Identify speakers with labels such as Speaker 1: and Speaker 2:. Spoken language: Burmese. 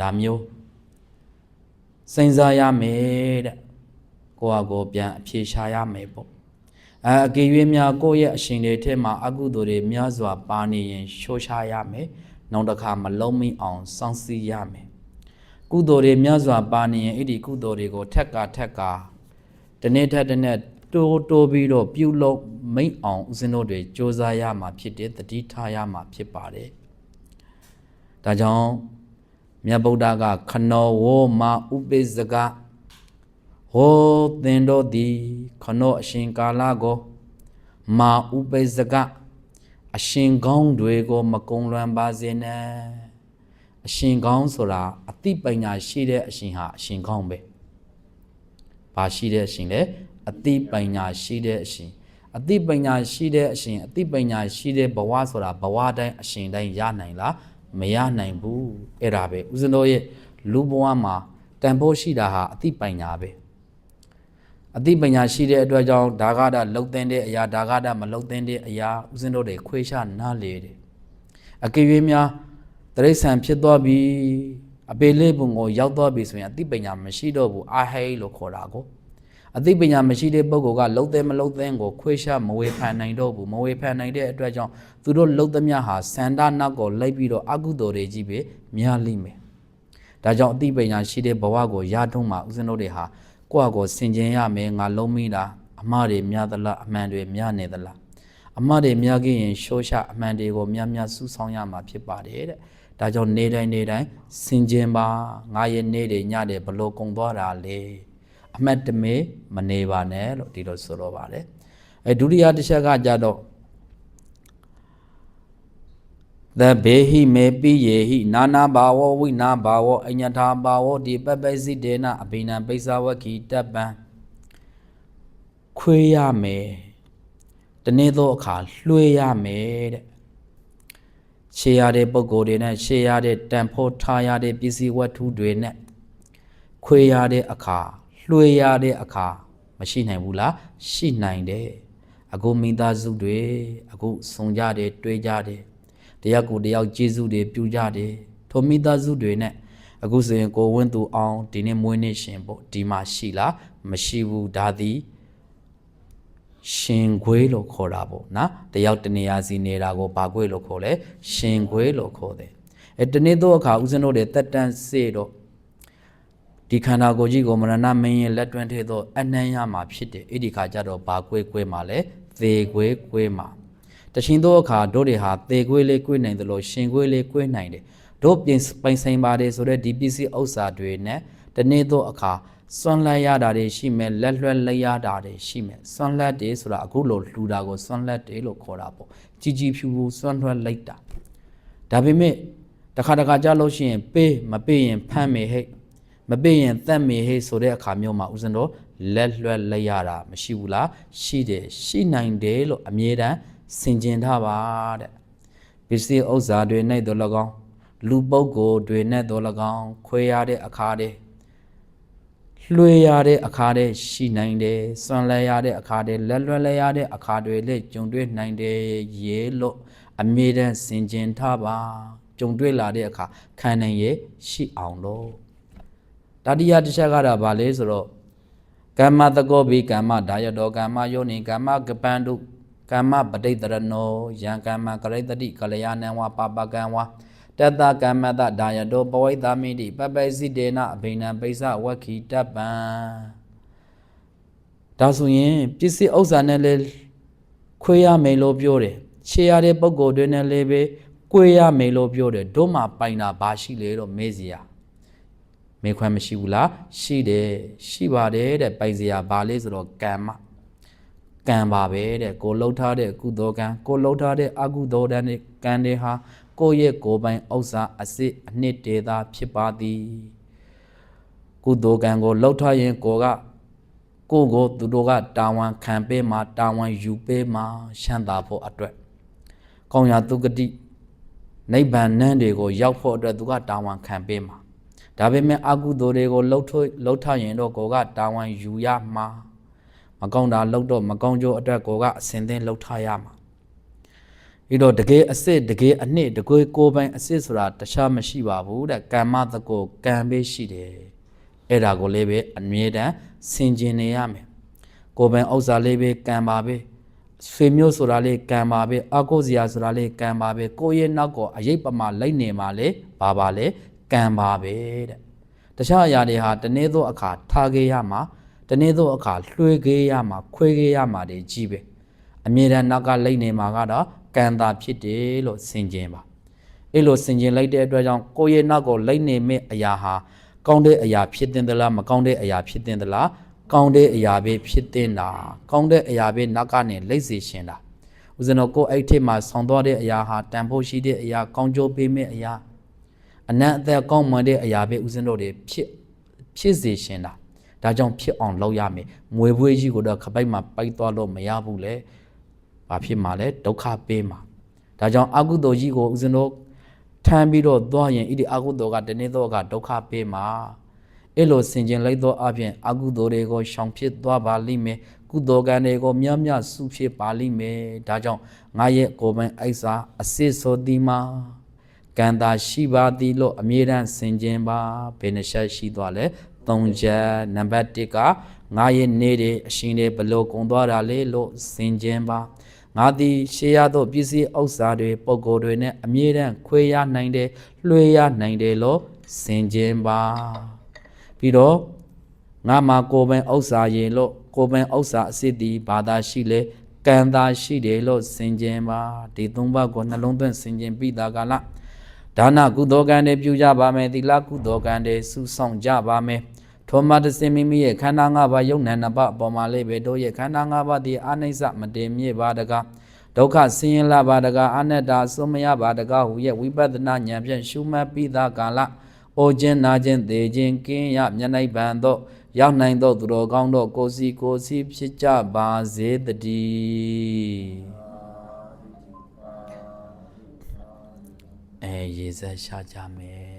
Speaker 1: ဒါမျိုးစဉ်းစားရမယ်တဲ့ကိုယ့်အကိုပြန်အဖြေရှာရမယ်ပေါ့အဲအကေရွေးများကိုယ့်ရဲ့အရှင်တွေထဲမှာအကုသိုလ်တွေများစွာပါနေရင်ရှိုးရှားရမယ်နောက်တစ်ခါမလုံးမိအောင်စောင့်စည်းရမယ်ကုသိုလ်တွေများစွာပါနေရင်အဲ့ဒီကုသိုလ်တွေကိုထက်ကထက်ကတနေ့ထက်တစ်နေ့တိုးတိုးပြီးတော့ပြုလုပ်မိတ်အောင်ဦးဇင်းတို့တွေစ조사ရမှာဖြစ်တယ်တတိထားရမှာဖြစ်ပါတယ်ဒါကြောင့် မြတ်ဗုဒ္ဓကခနောဝောမာဥပိစကဟောသင်တို့သည်ခနောအရှင်ကာလကိုမာဥပိစကအရှင်ကောင်းတွေကိုမကုံလွန်ပါစေနဲ့အရှင်ကောင်းဆိုတာအတိပညာရှိတဲ့အရှင်ဟာအရှင်ကောင်းပဲဘာရှိတဲ့အရှင်လဲအတိပညာရှိတဲ့အရှင်အတိပညာရှိတဲ့အရှင်အတိပညာရှိတဲ့ဘဝဆိုတာဘဝတိုင်းအရှင်တိုင်းရနိုင်လား မရနိုင်ဘူးအဲ့ဒါပဲဦးဇင်းတို့ရဲ့လူဘဝမှာတန်ဖိုးရှိတာဟာအတိပညာပဲအသိပညာရှိတဲ့အတွက်ကြောင့်ဒါကတာလှုပ်သင်းတဲ့အရာဒါကတာမလှုပ်သင်းတဲ့အရာဦးဇင်းတို့တွေခွေးရှာနားလေတယ်အကေရွေးများတရိษံဖြစ်သွားပြီအပေလေးပုံကိုရောက်သွားပြီဆိုရင်အသိပညာမရှိတော့ဘူးအာဟိလို့ခေါ်တာကို အသိပညာမရှိတဲ့ပုဂ္ဂိုလ်ကလှုပ်သင်းမလှုပ်သင်းကိုခွေးရှာမဝေဖန်နိုင်တော့ဘူးမဝေဖန်နိုင်တဲ့အတွက်ကြောင့်သူတို့လှုပ်သမျှဟာစန္ဒနောက်ကိုလိုက်ပြီးတော့အကုသိုလ်တွေကြီးပဲများလိမ့်မယ်ဒါကြောင့်အသိပညာရှိတဲ့ဘဝကိုရထုံးမှာဦးဇင်းတို့တွေဟာကိုယ့်အကိုစင်ကြင်ရမယ်ငါလုံးမိတာအမှားတွေများသလားအမှန်တွေများနေသလားအမှားတွေများခဲ့ရင်ရှောရှအမှန်တွေကိုများများစူးဆောင်းရမှာဖြစ်ပါတယ်တဲ့ဒါကြောင့်နေတိုင်းနေတိုင်းစင်ကြင်ပါငါရဲ့နေတွေညတွေဘလို့ကုံသွားတာလေ အမှတ်တမေမနေပါနဲ့လို့ဒီလိုဆိုတော့ပါတယ်အဲဒုတိယတစ်ချက်ကကြတော့သဗ္ဗေဟိမေပိယေဟိနာနာဘာဝဝိနာဘာဝအညထာဘာဝဒီပပ္ပိစိတေနအဘိနံပိဿဝခိတပ္ပံခွေးရမယ်တနေ့သောအခါလွှဲရမယ်တဲ့ရှေးရတဲ့ပုံကိုယ်တွေနဲ့ရှေးရတဲ့တန်ဖို့ထားရတဲ့ပစ္စည်းဝတ္ထုတွေနဲ့ခွေးရတဲ့အခါ လွှဲရတဲ့အခါမရှိနိုင်ဘူးလားရှိနိုင်တယ်အခုမိသားစုတွေအခုဆုံကြတယ်တွေ့ကြတယ်တယောက်ကိုတယောက်ကျေးဇူးတွေပြုကြတယ်ထိုမိသားစုတွေနဲ့အခုဆိုရင်ကိုဝင်းသူအောင်ဒီနေ့မွေးနေ့ရှင်ပေါ့ဒီမှာရှိလားမရှိဘူးဒါသည်ရှင်ခွေးလို့ခေါ်တာပေါ့နော်တယောက်တနေရာစီနေတာကိုဘာခွေးလို့ခေါ်လဲရှင်ခွေးလို့ခေါ်တယ်အဲတနေ့တော့အခါဦးဇင်းတို့တွေတက်တန်းစေတော့ ဒီခန္ဓာကိုယ်ကြီးကိုမရဏမင်းရဲ့လက်တွင်းထဲတော့အနှံ့ရမှာဖြစ်တယ်အဲ့ဒီခါကျတော့ဘာကွေးကွေးမှာလဲသေကွေးကွေးမှာတရှင်သောအခါတို့တွေဟာသေကွေးလေးကွေးနိုင်တယ်လို့ရှင်ကွေးလေးကွေးနိုင်တယ်တို့ပြင်ပိုင်ဆိုင်ပါတယ်ဆိုတော့ဒီပစ္စည်းဥစ္စာတွေနဲ့တနေ့သောအခါစွန့်လက်ရတာတွေရှိမယ်လက်လွှဲလက်ရတာတွေရှိမယ်စွန့်လက်တွေဆိုတာအခုလိုလှူတာကိုစွန့်လက်တွေလို့ခေါ်တာပေါ့ကြီးကြီးဖြူဖြူစွန့်လွှဲလိုက်တာဒါပေမဲ့တစ်ခါတစ်ခါကြားလို့ရှိရင်ပေးမပေးရင်ဖမ်းမယ်ဟဲ့ မပေးရင်တတ်မေဟေးဆိုတဲ့အခါမျိုးမှာဦးဇင်းတို့လက်လွှဲလက်ရတာမရှိဘူးလားရှိတယ်ရှိနိုင်တယ်လို့အမြဲတမ်းဆင်ခြင်ထားပါတဲ့ပစ္စည်းဥစ္စာတွေနဲ့တော့၎င်းလူပုဂ္ဂိုလ်တွေနဲ့တော့၎င်းခွဲရတဲ့အခါတွေလွှဲရတဲ့အခါတွေရှိနိုင်တယ်စွန့်လဲရတဲ့အခါတွေလက်လွှဲလဲရတဲ့အခါတွေလည်းကြုံတွေ့နိုင်တယ်ရေလို့အမြဲတမ်းဆင်ခြင်ထားပါကြုံတွေ့လာတဲ့အခါခံနိုင်ရရှိအောင်လို့ တတိယတစ်ချက်ကတော့ဗာလဲဆိုတော့ကမ္မတကောဘိကမ္မဒါယတောကမ္မယောနိကမ္မကပန္တုကမ္မပဋိတရနောယံကမ္မကရိတတိကလျာဏံဝပပကံဝတတကမ္မတဒါယတောပဝိသမိတိပပ္ပိစိတေနအဘိနံပိစဝက္ခိတပံဒါဆိုရင်ပစ္စည်းဥစ္စာနဲ့လည်းခွေးရမယ်လို့ပြောတယ်ခြေရတဲ့ပုံကိုယ်တွေနဲ့လည်းပဲကိုယ်ရမယ်လို့ပြောတယ်တို့မှပိုင်တာဘာရှိလဲတော့မေးစရာ မေခွန်းမရှိဘူးလားရှိတယ်ရှိပါတယ်တဲ့ပိုင်စရာဘာလဲဆိုတော့ကံမကံပါပဲတဲ့ကိုလှုပ်ထားတဲ့ကုသိုလ်ကံကိုလှုပ်ထားတဲ့အကုသိုလ်တဲ့ကံတွေဟာကိုယ့်ရဲ့ကိုယ်ပိုင်ဥစ္စာအစစ်အနှစ်တေသာဖြစ်ပါသည်ကုသိုလ်ကံကိုလှုပ်ထားရင်ကိုကကိုကိုသူတို့ကတာဝန်ခံပေးမှာတာဝန်ယူပေးမှာရှမ်းသာဖို့အတွက်ကောင်းရာသူကတိနိဗ္ဗာန်နန်းတွေကိုရောက်ဖို့အတွက်သူကတာဝန်ခံပေးမှာ ဒါပေမဲ့အကုသိုလ်တွေကိုလှုပ်ထွလှုပ်ထရင်တော့ကိုကတာဝန်ယူရမှာမကောင်းတာလှုပ်တော့မကောင်းကျိုးအတွက်ကိုကအစင်သင်းလှုပ်ထရမှာပြီးတော့တကယ်အစစ်တကယ်အနှစ်တကယ်ကိုယ်ပိုင်အစစ်ဆိုတာတခြားမရှိပါဘူးတဲ့ကမ္မတကောကံပဲရှိတယ်အဲ့ဒါကိုလည်းပဲအမြဲတမ်းဆင်ခြင်နေရမယ်ကိုယ်ပိုင်ဥစ္စာလေးပဲကံပါပဲဆွေမျိုးဆိုတာလေးကံပါပဲအကုစရာဆိုတာလေးကံပါပဲကိုယ့်ရဲ့နောက်ကိုအရေးပမာလိုက်နေမှာလေဘာပါလဲ ကံပါပဲတဲ့တခြားအရာတွေဟာတနေ့သောအခါထားခဲ့ရမှာတနေ့သောအခါလွှဲခဲ့ရမှာခွဲခဲ့ရမှာတွေကြီးပဲအမြဲတမ်းနောက်ကလိမ့်နေမှာကတော့ကံတာဖြစ်တယ်လို့ဆင်ခြင်ပါအဲ့လိုဆင်ခြင်လိုက်တဲ့အတွက်ကြောင့်ကိုယ့်ရဲ့နောက်ကိုလိမ့်နေမဲ့အရာဟာကောင်းတဲ့အရာဖြစ်တင်သလားမကောင်းတဲ့အရာဖြစ်တင်သလားကောင်းတဲ့အရာပဲဖြစ်တင်တာကောင်းတဲ့အရာပဲနောက်ကနေလိမ့်စေရှင်တာဦးဇင်းတော်ကိုယ့်အဲ့ထက်မှာဆောင်းသွားတဲ့အရာဟာတန်ဖို့ရှိတဲ့အရာကောင်းကျိုးပေးမဲ့အရာ အနတ်အသက်ကောင်းမွန်တဲ့အရာပဲဦးဇင်းတော်တွေဖြစ်ဖြစ်စေရှင်တာဒါကြောင့်ဖြစ်အောင်လုပ်ရမယ်ငွေပွေးကြီးကိုတော့ခပိုက်မှာပိုက်သွားလို့မရဘူးလေဘာဖြစ်မှာလဲဒုက္ခပေးမှာဒါကြောင့်အကုသိုလ်ကြီးကိုဦးဇင်းတို့ထမ်းပြီးတော့သွားရင်ဣတိအကုသိုလ်ကတနေ့တော့ကဒုက္ခပေးမှာအဲ့လိုဆင်ခြင်လိုက်သောအပြင်အကုသိုလ်တွေကိုရှောင်ဖြစ်သွားပါလိမ့်မယ်ကုသိုလ်ကံတွေကိုမြတ်မြတ်စုဖြစ်ပါလိမ့်မယ်ဒါကြောင့်ငါရဲ့ကိုယ်ပိုင်အိုက်စာအစစ်ဆိုသည်မှာ ကံတာရှိပါသည်လို့အမြဲတမ်းဆင်ခြင်ပါဘယ်နှချက်ရှိသွားလဲ၃ချက်နံပါတ်1ကငါရဲ့နေတွေအရှင်တွေဘလို့ကုံသွားတာလေလို့ဆင်ခြင်ပါငါသည်ရှေးရသောပစ္စည်းဥစ္စာတွေပုံကိုယ်တွေနဲ့အမြဲတမ်းခွေရနိုင်တယ်လွှဲရနိုင်တယ်လို့ဆင်ခြင်ပါပြီးတော့ငါမှာကိုယ်ပိုင်ဥစ္စာရင်လို့ကိုယ်ပိုင်ဥစ္စာအစစ်တီဘာသာရှိလဲကံသာရှိတယ်လို့ဆင်ခြင်ပါဒီသုံးပါးကိုနှလုံးသွင်းဆင်ခြင်ပြီးသားကလား ဒါနကုသိုလ်ကံတွေပြုကြပါမယ်သီလကုသိုလ်ကံတွေစုဆောင်ကြပါမယ်ထောမတစင်မိမိရဲ့ခန္ဓာ၅ပါးယုံနံနှစ်ပါးအပေါ်မှာလေးပဲတို့ရဲ့ခန္ဓာ၅ပါးဒီအာနိစ္စမတင်မြစ်ပါတကားဒုက္ခဆင်းရဲလာပါတကားအနတ္တအစွန်းမရပါတကားဟူရဲ့ဝိပဿနာဉာဏ်ဖြင့်ရှုမှတ်ပြီးသားကာလအိုခြင်းနာခြင်းသေခြင်းကင်းရမျက်နှိုက်ပံတော့ရောက်နိုင်တော့သူတော်ကောင်းတော့ကိုယ်စီကိုယ်စီဖြစ်ကြပါစေတည်း အဲရေစက်ရှာကြမယ်